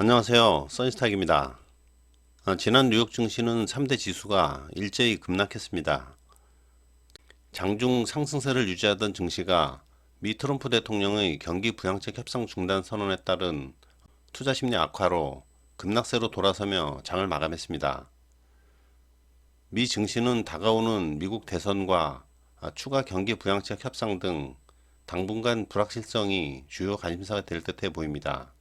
안녕하세요. 써니스탁입니다. 어, 지난 뉴욕 증시는 3대 지수가 일제히 급락했습니다. 장중 상승세를 유지하던 증시가 미 트럼프 대통령의 경기 부양책 협상 중단 선언에 따른 투자 심리 악화로 급락세로 돌아서며 장을 마감했습니다. 미 증시는 다가오는 미국 대선과 아, 추가 경기 부양책 협상 등 당분간 불확실성이 주요 관심사가 될 듯해 보입니다.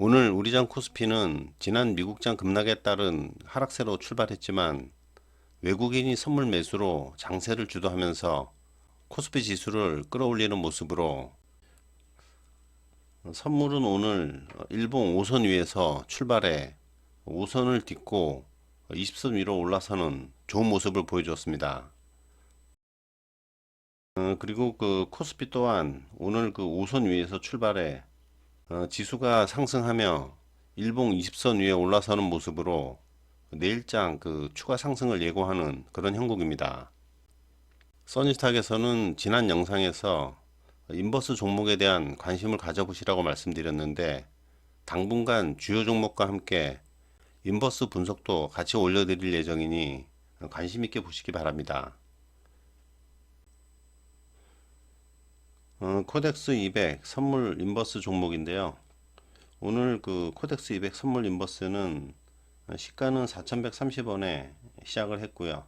오늘 우리장 코스피는 지난 미국장 급락에 따른 하락세로 출발했지만 외국인이 선물 매수로 장세를 주도하면서 코스피 지수를 끌어올리는 모습으로 선물은 오늘 일봉 5선 위에서 출발해 5선을 딛고 20선 위로 올라서는 좋은 모습을 보여주었습니다. 어, 그리고 그 코스피 또한 오늘 그 5선 위에서 출발해 어, 지수가 상승하며 일봉 20선 위에 올라서는 모습으로 내일장 그 추가 상승을 예고하는 그런 형국입니다. 써니스탁에서는 지난 영상에서 인버스 종목에 대한 관심을 가져보시라고 말씀드렸는데 당분간 주요 종목과 함께 인버스 분석도 같이 올려드릴 예정이니 관심 있게 보시기 바랍니다. 어, 코덱스 200 선물 인버스 종목인데요. 오늘 그 코덱스 200 선물 인버스는 시가는 4,130원에 시작을 했고요.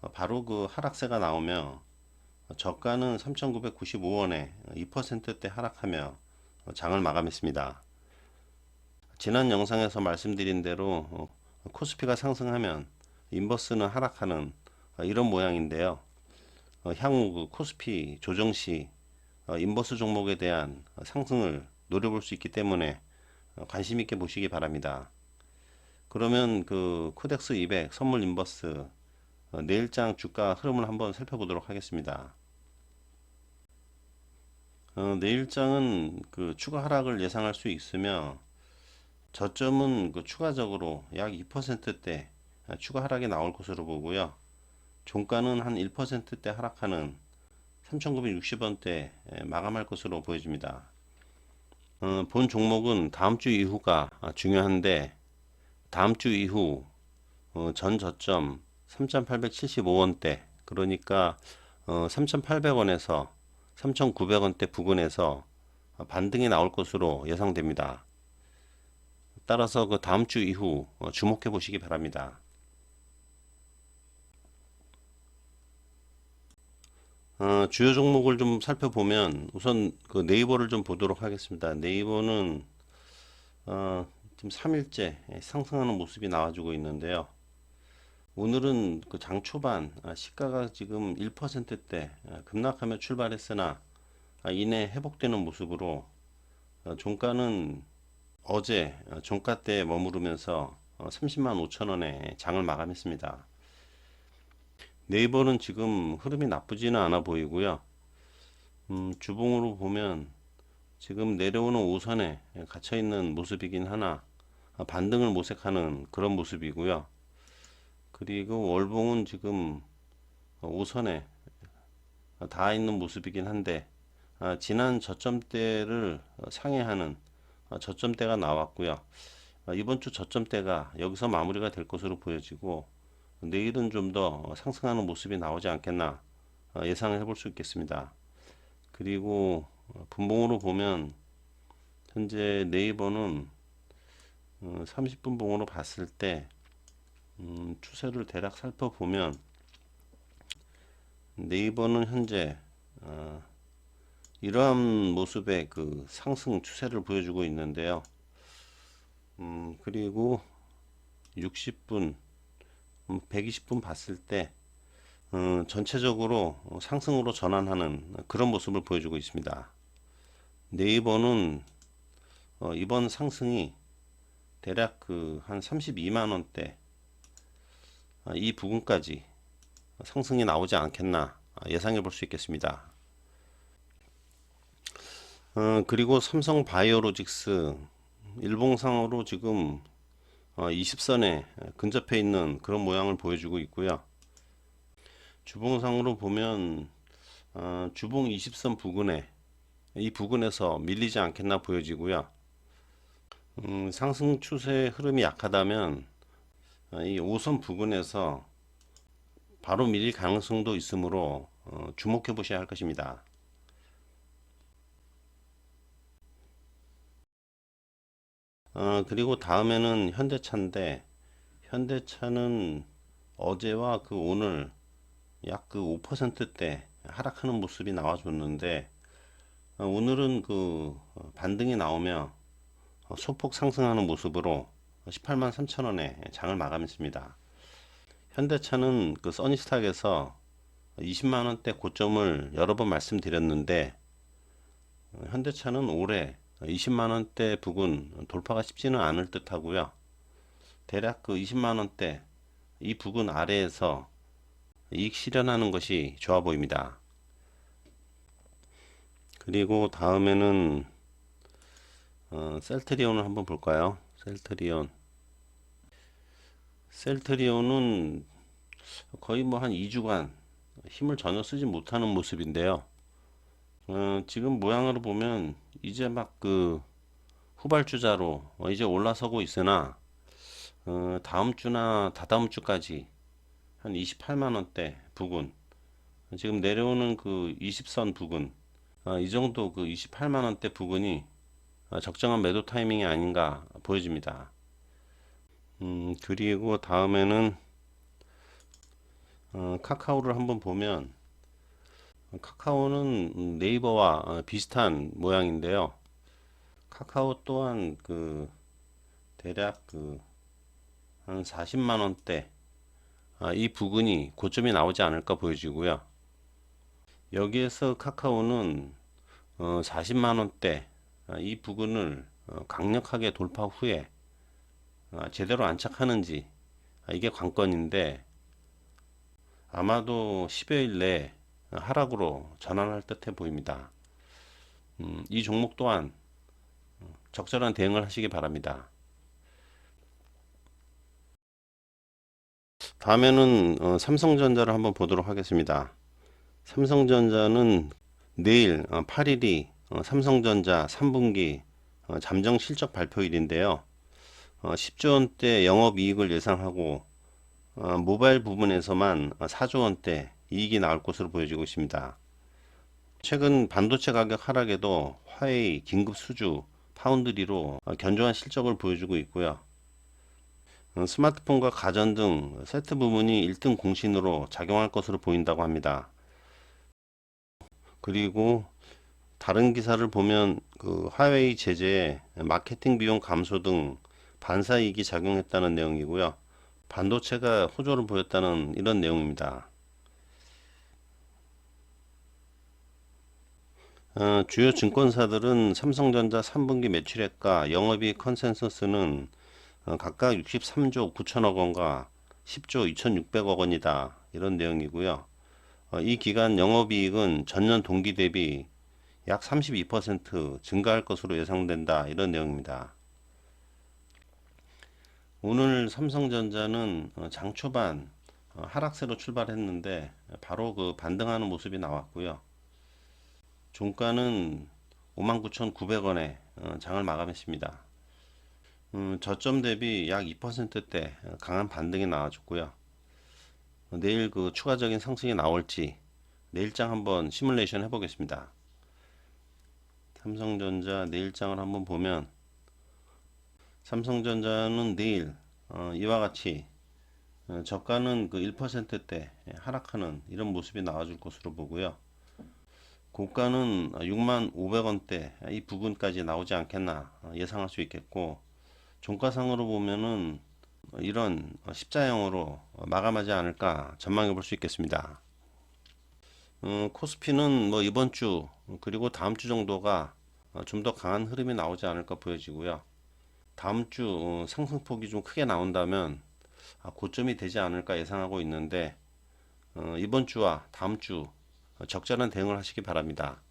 어, 바로 그 하락세가 나오며 저가는 3,995원에 2%대 하락하며 장을 마감했습니다. 지난 영상에서 말씀드린 대로 어, 코스피가 상승하면 인버스는 하락하는 이런 모양인데요. 어, 향후 그 코스피 조정 시 어, 인버스 종목에 대한 상승을 노려볼 수 있기 때문에 어, 관심 있게 보시기 바랍니다. 그러면 그 코덱스 200 선물 인버스 어, 내일장 주가 흐름을 한번 살펴보도록 하겠습니다. 어, 내일장은 그 추가 하락을 예상할 수 있으며 저점은 그 추가적으로 약 2%대 추가 하락이 나올 것으로 보고요. 종가는 한 1%대 하락하는 3,960원대 마감할 것으로 보여집니다. 어, 본 종목은 다음 주 이후가 중요한데 다음 주 이후 어, 전 저점 3,875원대 그러니까 어, 3,800원에서 3,900원대 부근에서 반등이 나올 것으로 예상됩니다. 따라서 그 다음 주 이후 어, 주목해 보시기 바랍니다. 어, 주요 종목을 좀 살펴보면 우선 그 네이버를 좀 보도록 하겠습니다. 네이버는 어, 지금 3일째 상승하는 모습이 나와주고 있는데요. 오늘은 그 장 초반 아, 시가가 지금 1%대 아, 급락하며 출발했으나 아, 이내 회복되는 모습으로 어, 종가는 어제 어, 종가 때 머무르면서 30만 어, 5천 원에 장을 마감했습니다. 네이버는 지금 흐름이 나쁘지는 않아 보이고요. 음, 주봉으로 보면 지금 내려오는 5선에 갇혀 있는 모습이긴 하나 반등을 모색하는 그런 모습이고요. 그리고 월봉은 지금 5선에 닿아 있는 모습이긴 한데 아, 지난 저점대를 상회하는 저점대가 나왔고요. 이번 주 저점대가 여기서 마무리가 될 것으로 보여지고 내일은 좀 더 상승하는 모습이 나오지 않겠나 어, 예상을 해볼 수 있겠습니다. 그리고 어, 분봉으로 보면 현재 네이버는 30분 어, 봉으로 봤을 때 음, 추세를 대략 살펴보면 네이버는 현재 이러한 모습의 그 상승 추세를 보여주고 있는데요. 음, 그리고 60분 120분 음, 봤을 때 어, 전체적으로 상승으로 전환하는 그런 모습을 보여주고 있습니다. 네이버는 어, 이번 상승이 대략 그 한 32만 원대 아, 이 부분까지 상승이 나오지 않겠나 예상해 볼 수 있겠습니다. 어, 그리고 삼성 바이오로직스 일봉상으로 지금 20선에 어, 근접해 있는 그런 모양을 보여주고 있고요. 주봉상으로 보면 어, 주봉 20선 부근에 이 부근에서 밀리지 않겠나 보여지고요. 음, 상승 추세 흐름이 약하다면 어, 이 5선 부근에서 바로 밀릴 가능성도 있으므로 어, 주목해 보셔야 할 것입니다. 어, 그리고 다음에는 현대차인데 현대차는 어제와 그 오늘 약 그 5%대 하락하는 모습이 나와줬는데 어, 오늘은 그 어, 반등이 나오며 어, 소폭 상승하는 모습으로 18만 3천 원에 장을 마감했습니다. 현대차는 그 써니스탁에서 20만 원대 고점을 여러 번 말씀드렸는데 어, 현대차는 올해 20만 원대 부근 돌파가 쉽지는 않을 듯 하고요. 대략 그 20만 원대 이 부근 아래에서 이익 실현하는 것이 좋아 보입니다. 그리고 다음에는 어, 셀트리온을 한번 볼까요? 셀트리온. 셀트리온은 거의 뭐 한 2주간 힘을 전혀 쓰지 못하는 모습인데요. 어, 지금 모양으로 보면 이제 막 그 후발주자로 어, 이제 올라서고 있으나 어, 다음 주나 다다음 주까지 한 28만 원대 부근 지금 내려오는 그 20선 부근 아, 이 정도 그 28만 원대 부근이 아, 적정한 매도 타이밍이 아닌가 보여집니다. 음, 그리고 다음에는 어, 카카오를 한번 보면 카카오는 네이버와 어, 비슷한 모양인데요. 카카오 또한 그 대략 그 한 40만 원대 아, 이 부근이 고점이 나오지 않을까 보여지고요. 여기에서 카카오는 어, 40만 원대 아, 이 부근을 어, 강력하게 돌파 후에 아, 제대로 안착하는지 아, 이게 관건인데 아마도 10여일 내에 하락으로 전환할 듯해 보입니다. 음, 이 종목 또한 어, 적절한 대응을 하시기 바랍니다. 다음에는 어, 삼성전자를 한번 보도록 하겠습니다. 삼성전자는 내일 어, 8일이 어, 삼성전자 3분기 어, 잠정 실적 발표일인데요. 어, 10조 원대 영업이익을 예상하고 어, 모바일 부분에서만 4조 원대 이익이 나올 것으로 보여지고 있습니다. 최근 반도체 가격 하락에도 화웨이, 긴급 수주, 파운드리로 어, 견조한 실적을 보여주고 있고요. 어, 스마트폰과 가전 등 세트 부문이 1등 공신으로 작용할 것으로 보인다고 합니다. 그리고 다른 기사를 보면 그 화웨이 제재에 마케팅 비용 감소 등 반사이익이 작용했다는 내용이고요. 반도체가 호조를 보였다는 이런 내용입니다. 어, 주요 증권사들은 삼성전자 3분기 매출액과 영업이익 컨센서스는 어, 각각 63조 9천억 원과 10조 2,600억 원이다. 이런 내용이고요. 어, 이 기간 영업이익은 전년 동기 대비 약 32% 증가할 것으로 예상된다. 이런 내용입니다. 오늘 삼성전자는 어, 장 초반 어, 하락세로 출발했는데 바로 그 반등하는 모습이 나왔고요. 종가는 59,900원에 어, 장을 마감했습니다. 음, 저점 대비 약 2%대 강한 반등이 나와줬고요. 내일 그 추가적인 상승이 나올지 내일장 한번 시뮬레이션 해보겠습니다. 삼성전자 내일장을 한번 보면 삼성전자는 내일 어, 이와 같이 어, 저가는 그 1%대 하락하는 이런 모습이 나와줄 것으로 보고요. 고가는 6만 500원대 이 부근까지 나오지 않겠나 예상할 수 있겠고 종가상으로 보면은 이런 십자형으로 마감하지 않을까 전망해 볼 수 있겠습니다. 음, 코스피는 뭐 이번 주 그리고 다음 주 정도가 좀 더 강한 흐름이 나오지 않을까 보여지고요. 다음 주 어, 상승폭이 좀 크게 나온다면 아, 고점이 되지 않을까 예상하고 있는데 어, 이번 주와 다음 주 적절한 대응을 하시기 바랍니다.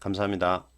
감사합니다.